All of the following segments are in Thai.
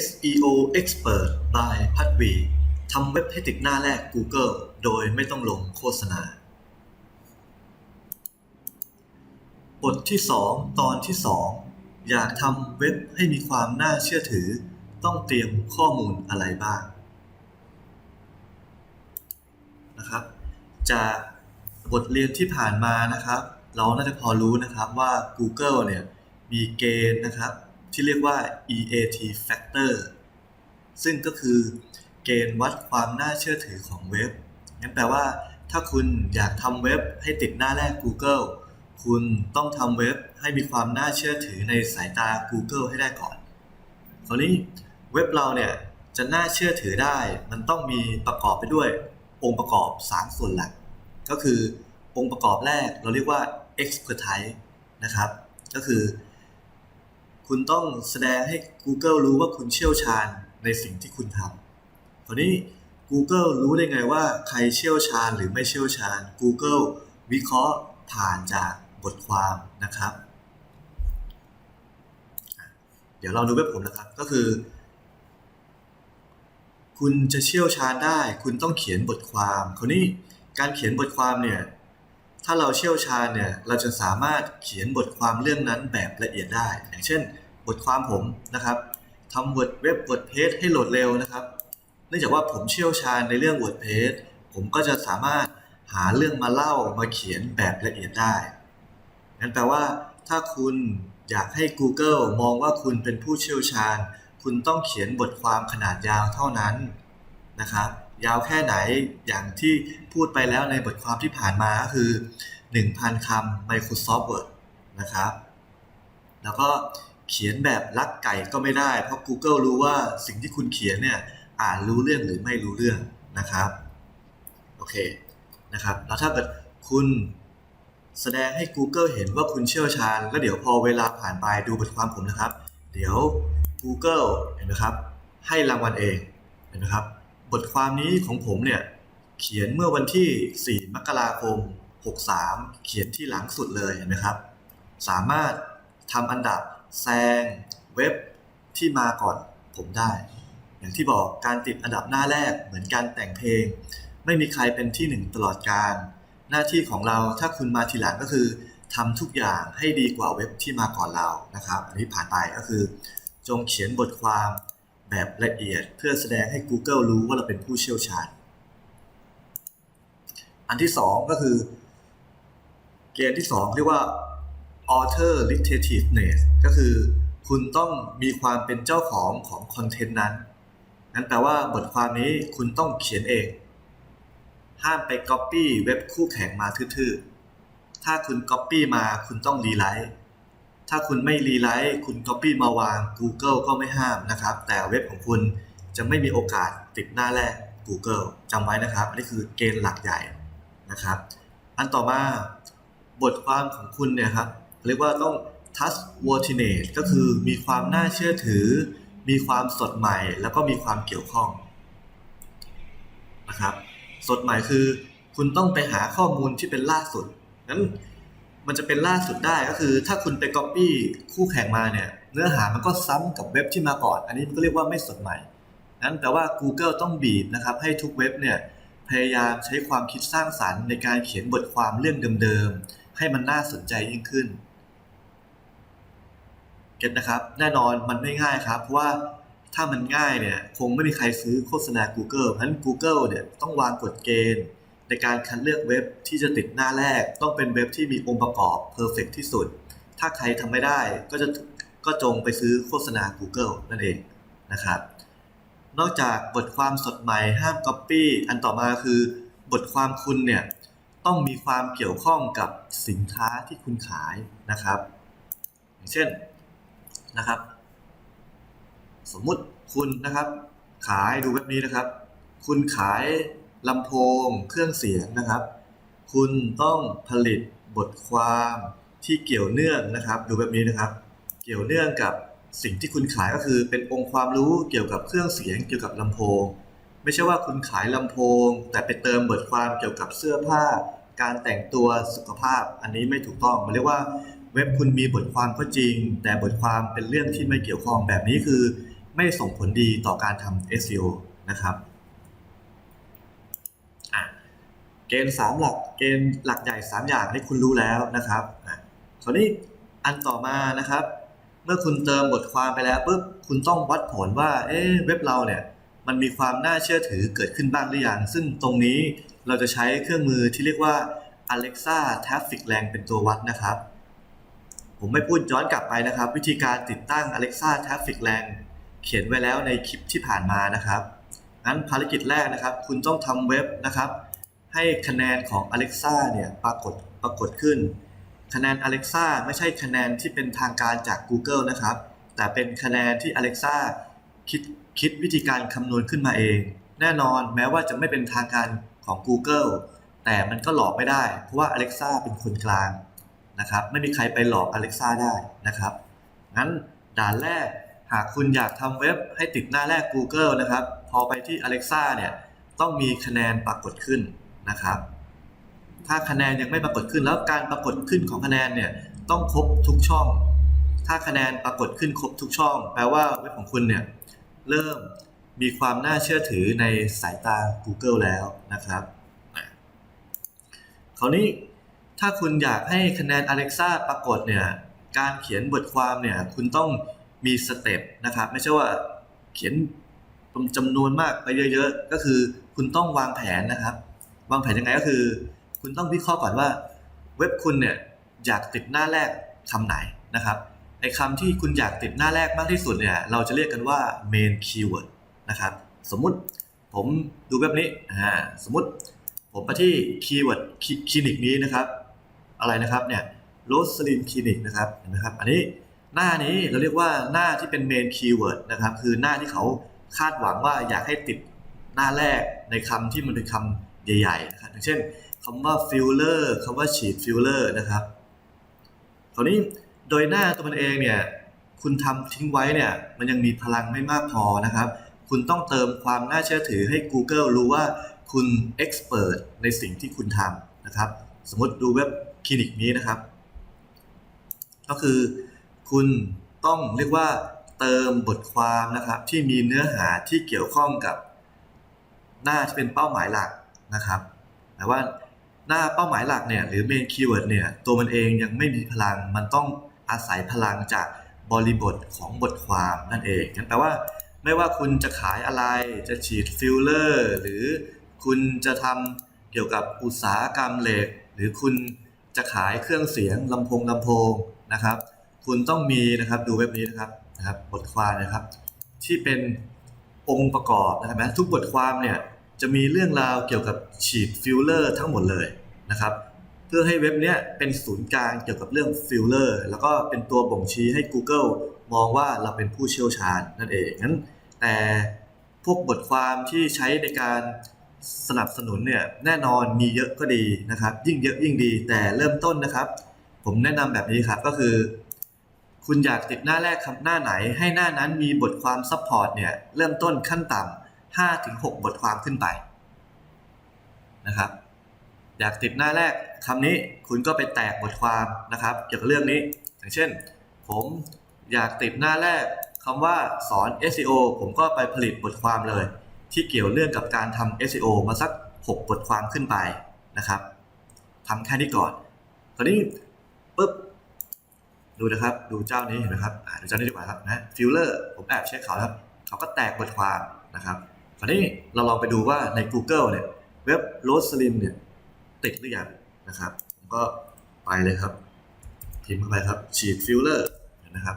SEO Expert by พัดวีทำเว็บให้ติดหน้าแรก Google โดยไม่ต้องลงโฆษณา บทที่ 2 ตอนที่ 2 อยากทำเว็บให้มีความน่าเชื่อถือ ต้องเตรียมข้อมูลอะไรบ้างนะครับ จากบทเรียนที่ผ่านมานะครับ เราน่าจะพอรู้นะครับว่า Google เนี่ยมีเกณฑ์นะครับ ที่เรียกว่า EAT factor ซึ่งก็คือเกณฑ์วัดความน่าเชื่อถือของเว็บนั่นแปลว่า ถ้าคุณอยากทำเว็บให้ติดหน้าแรก Google คุณต้องทำเว็บให้มีความน่าเชื่อถือในสายตา Google ให้ได้ก่อนคราวนี้เว็บเราเนี่ยจะน่าเชื่อถือได้ มันต้องมีประกอบไปด้วย องค์ประกอบ 3 ส่วนหลัก ก็คือองค์ประกอบแรกเราเรียกว่า expertise นะครับ ก็คือ คุณต้องแสดงให้ Google รู้ว่าคุณเชี่ยวชาญในสิ่งที่คุณทำคราวนี้ Google รู้ได้ไงว่าใครเชี่ยวชาญหรือไม่เชี่ยวชาญ Google วิเคราะห์ผ่านจากบทความนะครับ เดี๋ยวเราดูเว็บผมนะครับ ก็คือ คุณจะเชี่ยวชาญได้ คุณต้องเขียนบทความ คราวนี้การเขียนบทความเนี่ย ถ้าเราเชี่ยวชาญเนี่ย เราจะสามารถเขียนบทความเรื่องนั้นแบบละเอียดได้ อย่างเช่น บทความผมนะครับทำ Word เว็บ WordPress ให้โหลดเร็วนะครับเนื่องจากว่าผมเชี่ยวชาญในเรื่อง WordPress ผมก็จะสามารถหาเรื่องมาเล่ามาเขียนแบบละเอียดได้นั่นแปลว่า ถ้าคุณอยากให้ Google มองว่าคุณเป็นผู้เชี่ยวชาญ คุณต้องเขียนบทความขนาดยาวเท่านั้นนะครับยาวแค่ไหนอย่างที่พูดไปแล้วในบทความที่ผ่านมาก็คือ 1,000คำ Microsoft Word นะครับ แล้วก็ เขียนแบบลักไก่ก็ไม่ได้ เพราะ Google รู้ว่าสิ่งที่คุณเขียนเนี่ยอ่านรู้เรื่องหรือไม่รู้เรื่องนะครับโอเคนะครับแล้วถ้าเกิดคุณแสดงให้ Google เห็นว่าคุณเชี่ยวชาญ แล้วเดี๋ยวพอเวลาผ่านไปดูบทความผมนะครับ เดี๋ยว Google เห็นไหมครับ ให้รางวัลเองเห็นไหมครับ บทความนี้ของผมเนี่ยเขียนเมื่อวันที่ 4 มกราคม 63 เขียนที่หลังสุดเลยเห็นไหมครับ สามารถทำอันดับ แซงเว็บที่มาก่อนผมได้ อย่างที่บอกการติดอันดับหน้าแรกเหมือนการแต่งเพลง ไม่มีใครเป็นที่หนึ่งตลอดการ หน้าที่ของเราถ้าคุณมาทีหลังก็คือทำทุกอย่างให้ดีกว่าเว็บที่มาก่อนเรานะครับ อันนี้ผ่านไปก็คือ จงเขียนบทความแบบละเอียดเพื่อแสดงให้ Google รู้ว่าเราเป็นผู้เชี่ยวชาญ อันที่สองก็คือ เกณฑ์ที่สองเรียกว่า author retentiveness ก็คือคุณต้องมีความเป็นเจ้าของของคอนเทนต์นั้น นั่นแปลว่าบทความนี้คุณต้องเขียนเอง ห้ามไป Copy เว็บคู่แข่งมาทื่อๆ ถ้าคุณ Copy มาคุณต้องรีไลท์ ถ้าคุณไม่รีไลท์คุณ Copy มาวาง Google ก็ไม่ห้ามนะครับ แต่เว็บของคุณจะไม่มีโอกาสติดหน้าแรก Google จำไว้นะครับ อันนี้คือเกณฑ์หลักใหญ่นะครับ อันต่อมาบทความของคุณเนี่ยครับ เรียกว่าต้อง trustworthiness ก็คือมีความน่าเชื่อถือ มีความสดใหม่ แล้วก็มีความเกี่ยวข้องนะครับ สดใหม่คือ คุณต้องไปหาข้อมูลที่เป็นล่าสุดนั้นมันจะเป็นล่าสุดได้ก็คือ ถ้าคุณไป Copy คู่แข่งมาเนี่ย เนื้อหามันก็ซ้ำกับเว็บที่มาก่อน อันนี้มันก็เรียกว่าไม่สดใหม่ นั้นแปลว่า Google ต้องบีบนะครับ ให้ทุกเว็บเนี่ยพยายามใช้ความคิดสร้างสรรค์ในการเขียนบทความเรื่องเดิมๆให้มันน่าสนใจยิ่งขึ้น ก็ตนะครับ แน่นอนมันไม่ง่ายครับ เพราะว่าถ้ามันง่ายเนี่ยคงไม่มีใครซื้อโฆษณา Google เพราะฉะนั้น Google เนี่ยต้องวางกฎเกณฑ์ ในการคัดเลือกเว็บที่จะติดหน้าแรก ต้องเป็นเว็บที่มีองค์ประกอบเพอร์เฟกที่สุด ถ้าใครทำไม่ได้ก็จะก็จงไปซื้อโฆษณา Google นั่นเองนะครับ นอกจากบทความสดใหม่ห้าม Copy อันต่อมาคือบทความคุณเนี่ยต้องมีความเกี่ยวข้องกับสินค้าที่คุณขายนะครับ อย่างเช่น นะครับ สมมุติคุณนะครับ ขายดูแบบนี้นะครับ คุณขายลำโพงเครื่องเสียงนะครับ คุณต้องผลิตบทความที่เกี่ยวเนื่องนะครับ ดูแบบนี้นะครับ เกี่ยวเนื่องกับสิ่งที่คุณขายก็คือเป็นองค์ความรู้เกี่ยวกับเครื่องเสียงเกี่ยวกับลำโพง ไม่ใช่ว่าคุณขายลำโพง แต่ไปเติมบทความเกี่ยวกับเสื้อผ้า การแต่งตัวสุขภาพ อันนี้ไม่ถูกต้องมันเรียกว่า เว็บคุณมีบทความก็จริง แต่บทความเป็นเรื่องที่ไม่เกี่ยวข้องแบบนี้คือ ไม่ส่งผลดีต่อการทำ SEO นะครับเกณฑ์สามหลักเกณฑ์หลักใหญ่3อย่างที่คุณรู้แล้วนะครับอะคราวนี้อันต่อมานะครับ เมื่อคุณเติมบทความไปแล้วปุ๊บคุณต้องวัดผลว่าเอ๊เว็บเราเนี่ยมันมีความน่าเชื่อถือเกิดขึ้นบ้างหรือยัง ซึ่งตรงนี้เราจะใช้เครื่องมือที่เรียกว่า Alexa Traffic Rank เป็นตัววัดนะครับ ผมไม่พูดย้อนกลับไปนะครับ วิธีการติดตั้ง Alexa Traffic Rank เขียนไว้แล้วในคลิปที่ผ่านมานะครับงั้นภารกิจแรกนะครับ คุณต้องทำเว็บนะครับ ให้คะแนนของ Alexa เนี่ยปรากฏปรากฏขึ้น คะแนน Alexa ไม่ใช่คะแนนที่เป็นทางการจาก Google นะครับ แต่เป็นคะแนนที่ Alexa คิดคิดวิธีการคำนวณขึ้นมาเอง แน่นอนแม้ว่าจะไม่เป็นทางการของ Google แต่มันก็หลอกไม่ได้ เพราะว่า Alexa เป็นคนกลาง นะครับไม่มีใครไปหลอก Alexa ได้นะครับงั้นด่านแรกหากคุณอยากทำเว็บให้ติดหน้าแรก Google นะครับ พอไปที่ Alexa เนี่ยต้องมีคะแนนปรากฏขึ้นนะครับ ถ้าคะแนนยังไม่ปรากฏขึ้นแล้วการปรากฏขึ้นของคะแนนเนี่ยต้องครบทุกช่อง ถ้าคะแนนปรากฏขึ้นครบทุกช่อง แปลว่าเว็บของคุณเนี่ยเริ่มมีความน่าเชื่อถือในสายตา Google แล้วนะครับคราวนี้ ถ้าคุณอยากให้คะแนน Alexa ปรากฏเนี่ย การเขียนบทความเนี่ย คุณต้องมีสเต็ปนะครับ ไม่ใช่ว่าเขียนจำนวนมากไปเยอะๆ ก็คือคุณต้องวางแผนนะครับ วางแผนยังไงก็คือ คุณต้องวิเคราะห์ก่อนว่า เว็บคุณเนี่ยอยากติดหน้าแรกคำไหนนะครับไอ้คำที่คุณอยากติดหน้าแรกมากที่สุดเนี่ย เราจะเรียกกันว่า main keyword นะครับ สมมุติผมดูเว็บนี้ อ่า สมมุติผมไปที่ keyword คลินิกนี้นะครับ อะไรนะครับเนี่ยโรสลินคลินิกนะครับเห็นไหมครับ อันนี้หน้านี้เราเรียกว่าหน้าที่เป็น main keyword นะครับ คือหน้าที่เขาคาดหวังว่าอยากให้ติดหน้าแรกในคำที่มันเป็นคำใหญ่ๆนะครับอย่างเช่นคำว่า filler คำว่าฉีด filler นะครับคราวนี้โดยหน้าตัวมันเองเนี่ยคุณทำทิ้งไว้เนี่ยมันยังมีพลังไม่มากพอนะครับ คุณต้องเติมความน่าเชื่อถือให้ Google รู้ว่าคุณ expert ในสิ่งที่คุณทำนะครับ สมมติดูเว็บคลินิกนี้นะครับ ก็คือคุณต้องเรียกว่าเติมบทความนะครับ ที่มีเนื้อหาที่เกี่ยวข้องกับ หน้าที่เป็นเป้าหมายหลักนะครับแต่ว่าหน้าเป้าหมายหลักเนี่ยหรือ main keyword เนี่ยตัวมันเองยังไม่มีพลังมันต้องอาศัยพลังจากบริบทของบทความนั่นเองนั่นแปลว่า ไม่ว่าคุณจะขายอะไรจะฉีดฟิลเลอร์ หรือคุณจะทำเกี่ยวกับอุตสาหกรรมเหล็ก หรือคุณจะขายเครื่องเสียงลำโพงลำโพงนะครับ คุณต้องมีนะครับดูเว็บนี้นะครับนะครับบทความนะครับ ที่เป็นองค์ประกอบนะครับนะทุกบทความเนี่ยจะมีเรื่องราวเกี่ยวกับฉีดฟิลเลอร์ทั้งหมดเลยนะครับ เพื่อให้เว็บเนี้ยเป็นศูนย์กลางเกี่ยวกับเรื่องฟิลเลอร์แล้วก็เป็นตัวบ่งชี้ให้ Google มองว่าเราเป็นผู้เชี่ยวชาญนั่นเองงั้นแต่พวกบทความที่ใช้ในการ สนับสนุนเนี่ยแน่นอนมีเยอะก็ดีนะครับ ยิ่งเยอะยิ่งดีแต่เริ่มต้นนะครับ ผมแนะนำแบบนี้ครับก็คือ คุณอยากติดหน้าแรกคำหน้าไหน ให้หน้านั้นมีบทความซัพพอร์ตเนี่ยเริ่มต้นขั้นต่ำ5ถึง6บทความขึ้นไปนะครับ อยากติดหน้าแรกคำนี้คุณก็ไปแตกบทความนะครับเกี่ยวกับเรื่องนี้ อย่างเช่น ผมอยากติดหน้าแรกคำว่าสอน SEO ผมก็ไปผลิตบทความเลย ที่เกี่ยวเรื่องกับการทำ SEO มาสัก 6 บทความขึ้นไปนะครับทำแค่นี้ก่อนคราวนี้ปุ๊บดูนะครับดูเจ้านี้เห็นไหมครับดูเจ้านี้ดีกว่าครับนะฟิลเลอร์ผมแอบเช็คเขาครับเขาก็แตกบทความนะครับคราวนี้เราลองไปดูว่าใน Google เนี่ยเว็บโรสลินเนี่ยติดหรือยังนะครับผมก็ไปเลยครับพิมพ์เข้าไปครับฉีดฟิลเลอร์นะครับ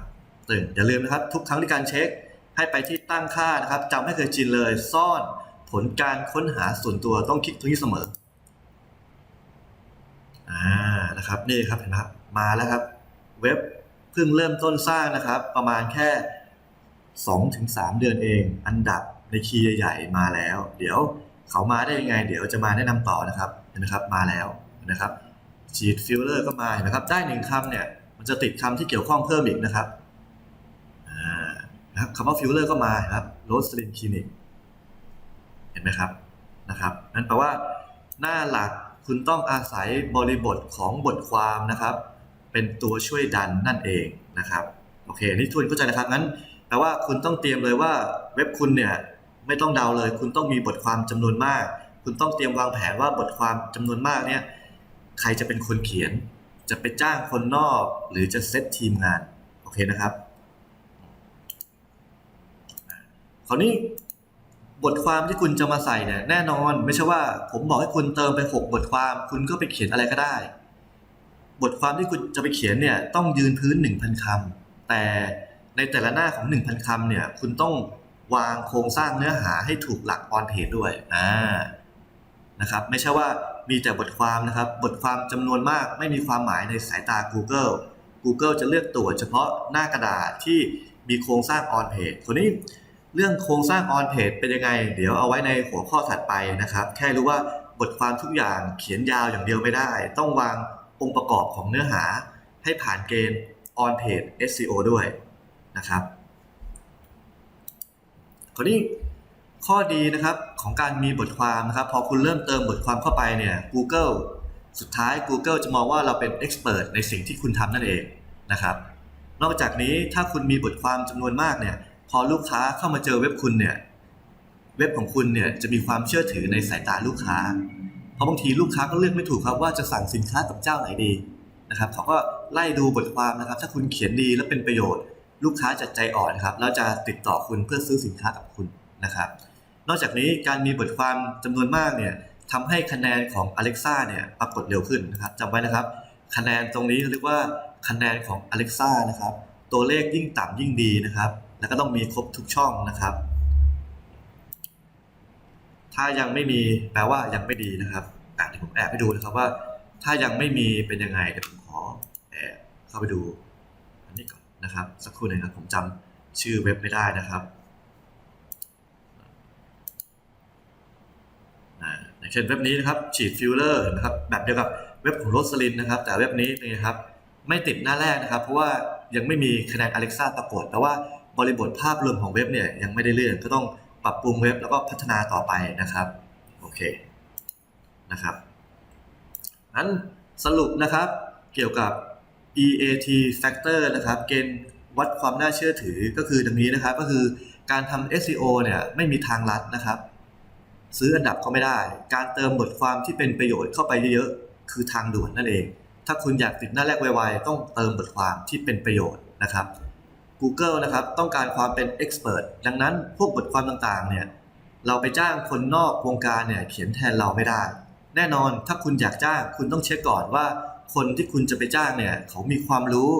ตื่นอย่าลืมนะครับ ทุกครั้งที่การเช็ค ให้ไปที่ตั้งค่านะครับจำให้เคยชินเลย ซ่อนผลการค้นหาส่วนตัวต้องคลิกตรงนี้เสมออ่านะครับนี่ครับเห็นไหมครับมาแล้วครับ เว็บเพิ่งเริ่มต้นสร้างนะครับ ประมาณแค่2-3เดือนเอง อันดับในคีย์ใหญ่ๆมาแล้ว เดี๋ยวเขามาได้ยังไง เดี๋ยวจะมาแนะนำต่อนะครับเห็นไหมครับมาแล้วนะครับฉีดฟิลเลอร์ก็มาเห็นะครับได้หนึ่งคำเนี่ยมันจะติดคำที่เกี่ยวข้องเพิ่มอีกนะครับ นะครับคำว่าฟิลเลอร์ก็มาครับโรสลินคลินิกเห็นไหมครับนะครับ นั่นแปลว่าหน้าหลักคุณต้องอาศัยบริบทของบทความนะครับ เป็นตัวช่วยดันนั่นเองนะครับโอเคนี่ทวนเข้าใจนะครับงั้นแปลแปลว่าคุณต้องเตรียมเลยว่าเว็บคุณเนี่ยไม่ต้องเดาเลย คุณต้องมีบทความจำนวนมาก คุณต้องเตรียมวางแผนว่าบทความจำนวนมากเนี่ยใครจะเป็นคนเขียน จะไปจ้างคนนอก หรือจะเซตทีมงานโอเคนะครับ คราวนี้บทความที่คุณจะมาใส่เนี่ยแน่นอน ไม่ใช่ว่า ผมบอกให้คุณเติมไป6บทความ คุณก็ไปเขียนอะไรก็ได้ บทความที่คุณจะไปเขียนเนี่ยต้องยืนพื้น1,000คำแต่ในแต่ละหน้าของ1,000คำเนี่ยคุณต้องวางโครงสร้างเนื้อหาให้ถูกหลักออนเพจด้วยอ่านะครับไม่ใช่ว่ามีแต่บทความนะครับ บทความจำนวนมากไม่มีความหมายในสายตา Google Google จะเลือกตรวจเฉพาะหน้ากระดาษที่มีโครงสร้างออนเพจคนนี้ เรื่องโครงสร้างออนเพจเป็นยังไง เดี๋ยวเอาไว้ในหัวข้อถัดไปนะครับ แค่รู้ว่าบทความทุกอย่างเขียนยาวอย่างเดียวไม่ได้ ต้องวางองค์ประกอบของเนื้อหา ให้ผ่านเกณฑ์ on page SEO ด้วยนะครับคราวนี้ข้อดีนะครับของการมีบทความนะครับพอคุณเริ่มเติมบทความเข้าไปเนี่ย Google สุดท้าย Google จะมองว่าเราเป็น expert ในสิ่งที่คุณทำนั่นเองนะครับ นอกจากนี้ถ้าคุณมีบทความจำนวนมากเนี่ย พอลูกค้าเข้ามาเจอเว็บคุณเนี่ย เว็บของคุณเนี่ยจะมีความเชื่อถือในสายตาลูกค้า เพราะบางทีลูกค้าก็เลือกไม่ถูกครับว่าจะสั่งสินค้ากับเจ้าไหนดีนะครับเขาก็ไล่ดูบทความนะครับ ถ้าคุณเขียนดีและเป็นประโยชน์ ลูกค้าจะใจอ่อนครับแล้วจะติดต่อคุณเพื่อซื้อสินค้ากับคุณนะครับ นอกจากนี้การมีบทความจำนวนมากเนี่ยทำให้คะแนนของ Alexa เนี่ยปรากฏเร็วขึ้นนะครับจำไว้นะครับ คะแนนตรงนี้เขาเรียกว่าคะแนนของ Alexa นะครับ ตัวเลขยิ่งต่ำยิ่งดีนะครับ แล้วก็ต้องมีครบทุกช่องนะครับ ถ้ายังไม่มีแปลว่ายังไม่ดีนะครับอะเดี๋ยวผมแอบให้ดูนะครับว่า ถ้ายังไม่มีเป็นยังไงเดี๋ยวผมขอแอบเข้าไปดูอันนี้ก่อนนะครับ สักครู่หนึ่งครับผมจำชื่อเว็บไม่ได้นะครับอย่างเช่นเว็บนี้นะครับฉีดฟิลเลอร์นะครับแบบเดียวกับเว็บของโรสลินนะครับ แต่เว็บนี้นไงครับไม่ติดหน้าแรกนะครับ เพราะว่ายังไม่มีคะแนน Alexa ปรากฏแต่ว่า บริบทภาพรวมของเว็บเนี่ยยังไม่ได้เลื่อนก็ต้องปรับปรุงเว็บแล้วก็พัฒนาต่อไปนะครับโอเคนะครับนั้นสรุปนะครับเกี่ยวกับ EAT factor นะครับเกณฑ์วัดความน่าเชื่อถือก็คือดังนี้นะครับก็คือการทำ SEO เนี่ยไม่มีทางลัดนะครับ ซื้ออันดับก็ไม่ได้ การเติมบทความที่เป็นประโยชน์เข้าไปเยอะๆ คือทางด่วนนั่นเอง ถ้าคุณอยากติดหน้าแรกไวๆ ต้องเติมบทความที่เป็นประโยชน์นะครับ Google นะครับต้องการความเป็น expert ดังนั้นพวกบทความต่างๆเนี่ยเราไปจ้างคนนอกวงการเนี่ยเขียนแทนเราไม่ได้ แน่นอนถ้าคุณอยากจ้างคุณต้องเช็คก่อนว่า คนที่คุณจะไปจ้างเนี่ยเขามีความรู้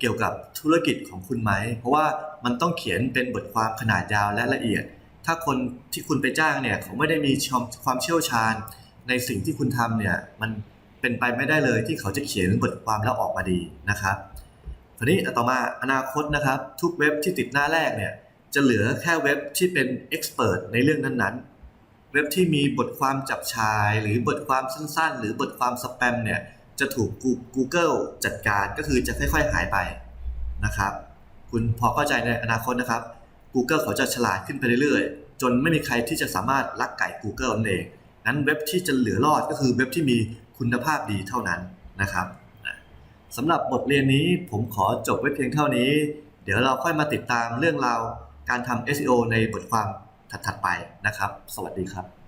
เกี่ยวกับธุรกิจของคุณไหม เพราะว่ามันต้องเขียนเป็นบทความขนาดยาวและละเอียด ถ้าคนที่คุณไปจ้างเนี่ยเขาไม่ได้มีความเชี่ยวชาญ ในสิ่งที่คุณทำเนี่ยมันเป็นไปไม่ได้เลยที่เขาจะเขียนบทความแล้วออกมาดีนะครับ ทีนี้ต่อมาอนาคตนะครับ ทุกเว็บที่ติดหน้าแรกเนี่ยจะเหลือแค่เว็บที่เป็นเอ็กซ์เพรสในเรื่องนั้นๆ เว็บที่มีบทความจับชาย หรือบทความสั้นๆ หรือบทความสแปมเนี่ยจะถูก Google จัดการก็คือจะค่อยๆหายไปนะครับ คุณพอเข้าใจในอนาคตนะครับ Google เขาจะฉลาดขึ้นไปเรื่อยๆ จนไม่มีใครที่จะสามารถลักไก่ Google นั่นเองงั้นเว็บที่จะเหลือรอดก็คือเว็บที่มีคุณภาพดีเท่านั้นนะครับ สำหรับบทเรียนนี้ผมขอจบไว้เพียงเท่านี้ เดี๋ยวเราค่อยมาติดตามเรื่องราวการทำ SEO ในบทความถัดๆไปนะครับ สวัสดีครับ